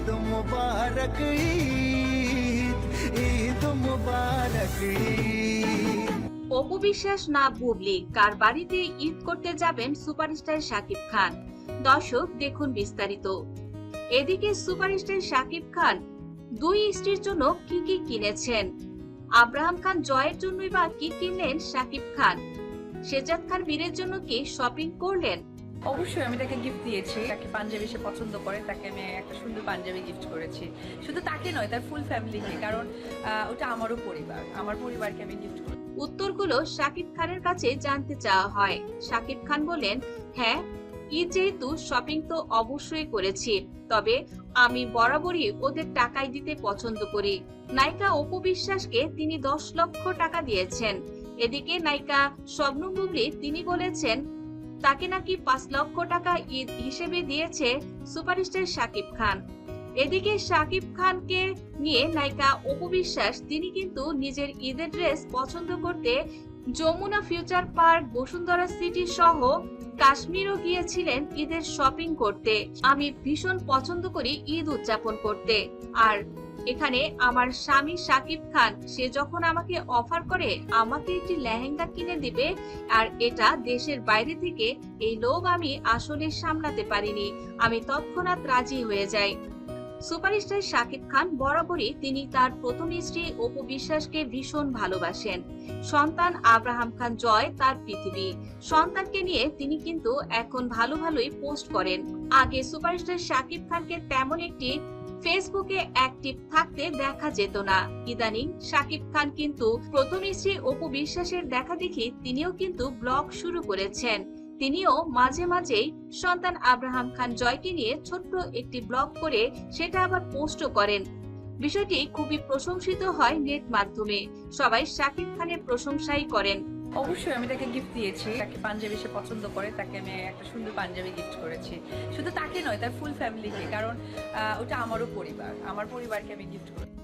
ঈদ মুবারক ঈদ ঈদ মুবারক অপু বিশ্বাস না বুবলি কার বাড়িতে ঈদ করতে যাবেন সুপারস্টার শাকিব খান? দর্শক, দেখুন বিস্তারিত। এদিকে সুপারস্টার শাকিব খান, দুই স্ত্রীর জন্য কি কি কিনেছেন? আব্রাহাম খান জয়ের জন্যই বা কি কিনলেন শাকিব খান? শেজাদ খান বীরের জন্য কি শপিং করলেন? অবশ্যই আমি তাকে গিফট দিয়েছি। তাকে পাঞ্জাবি সে পছন্দ করে, তাকে আমি একটা সুন্দর পাঞ্জাবি গিফট করেছি। শুধু তাকে নয়, তার ফুল ফ্যামিলিকে কারণ ওটা আমারও পরিবার। আমার পরিবারকে আমি গিফট করি উত্তরগুলো শাকিব খানের কাছে জানতে চাওয়া হয়। শাকিব খান বলেন হ্যাঁ ঈদ যেহেতু শপিং তো অবশ্যই করেছি, তবে আমি বরাবরই ওদের টাকাই দিতে পছন্দ করি। নায়িকা অপু বিশ্বাসকে তিনি দশ লক্ষ টাকা দিয়েছেন। এদিকে নায়িকা স্বপ্ন বুবলি তিনি বলেছেন তাকে নাকি পাঁচ লক্ষ টাকা ঈদ হিসেবে দিয়েছে সুপারস্টার শাকিব খান। এদিকে শাকিব খানকে নিয়ে নায়িকা অপু বিশ্বাস, তিনি কিন্তু নিজের ঈদের ড্রেস পছন্দ করতে Jamuna future park, Bashundhara city সহ কাশ্মীরও গিয়েছিলেন ঈদের শপিং করতে। আমি ভীষণ পছন্দ করি ঈদ উদযাপন করতে। আর এখানে আমার স্বামী শাকিব খান, সে যখন আমাকে অফার করে, আমাকে একটি লেহেঙ্গা কিনে দিবে, আর এটা দেশের বাইরে থেকে এই লোভ আমি আসলে সামলাতে পারিনি। আমি তৎক্ষণাৎ রাজি হয়ে যাই। সুপারস্টার শাকিব খান বরাবরই তিনি তার প্রথম স্ত্রী অপু বিশ্বাসকে ভীষণ ভালোবাসেন। সন্তান আব্রাহাম খান জয় তার পৃথিবী। সন্তানকে নিয়ে তিনি কিন্তু এখন ভালো ভালোই পোস্ট করেন। আগে সুপারস্টার শাকিব খানকে তেমন একটি ফেসবুকে অ্যাক্টিভ থাকতে দেখা যেত না। ইদানিং শাকিব খান কিন্তু প্রথম স্ত্রী অপু বিশ্বাসের দেখা দেখি তিনিও কিন্তু ব্লগ শুরু করেছেন। তিনিও মাঝে মাঝেই সন্তান আব্রাহাম খান জয়কে নিয়ে ছোট্ট একটি ব্লগ করে সেটা আবার পোস্টও করেন। বিষয়টি খুবই প্রশংসিত হয় নেট মাধ্যমে। সবাই শাকিব খানের প্রশংসাই করেন। অবশ্যই আমি তাকে গিফট দিয়েছি। তাকে পাঞ্জাবি সে পছন্দ করে, তাকে আমি একটা সুন্দর পাঞ্জাবি গিফট করেছি। শুধু তাকে নয়, তার ফুল ফ্যামিলিকে কারণ ওটা আমারও পরিবার। আমার পরিবারকে আমি গিফট করি